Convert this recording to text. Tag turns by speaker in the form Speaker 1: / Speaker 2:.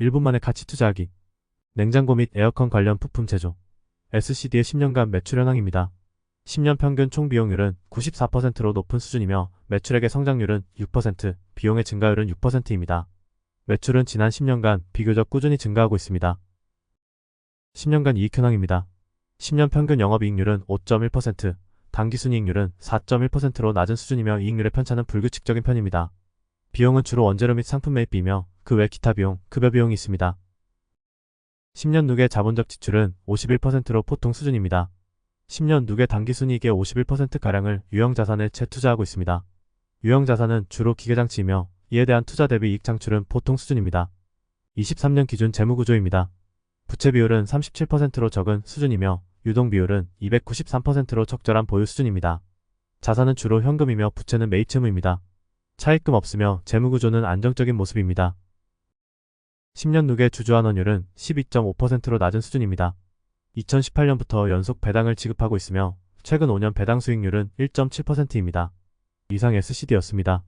Speaker 1: 1분 만에 가치 투자하기. 냉장고 및 에어컨 관련 부품 제조. SCD의 10년간 매출 현황입니다. 10년 평균 총 비용률은 94%로 높은 수준이며 매출액의 성장률은 6%, 비용의 증가율은 6%입니다. 매출은 지난 10년간 비교적 꾸준히 증가하고 있습니다. 10년간 이익 현황입니다. 10년 평균 영업이익률은 5.1%, 당기순이익률은 4.1%로 낮은 수준이며 이익률의 편차는 불규칙적인 편입니다. 비용은 주로 원재료 및 상품 매입비며 그 외 기타 비용, 급여 비용이 있습니다. 10년 누계 자본적 지출은 51%로 보통 수준입니다. 10년 누계 당기순이익의 51%가량을 유형자산에 재투자하고 있습니다. 유형자산은 주로 기계장치이며 이에 대한 투자 대비 이익 창출은 보통 수준입니다. 23년 기준 재무구조입니다. 부채 비율은 37%로 적은 수준이며 유동 비율은 293%로 적절한 보유 수준입니다. 자산은 주로 현금이며 부채는 매입 채무입니다. 차입금 없으며 재무구조는 안정적인 모습입니다. 10년 누계 주주환 원율은 12.5%로 낮은 수준입니다. 2018년부터 연속 배당을 지급하고 있으며 최근 5년 배당 수익률은 1.7%입니다. 이상 SCD였습니다.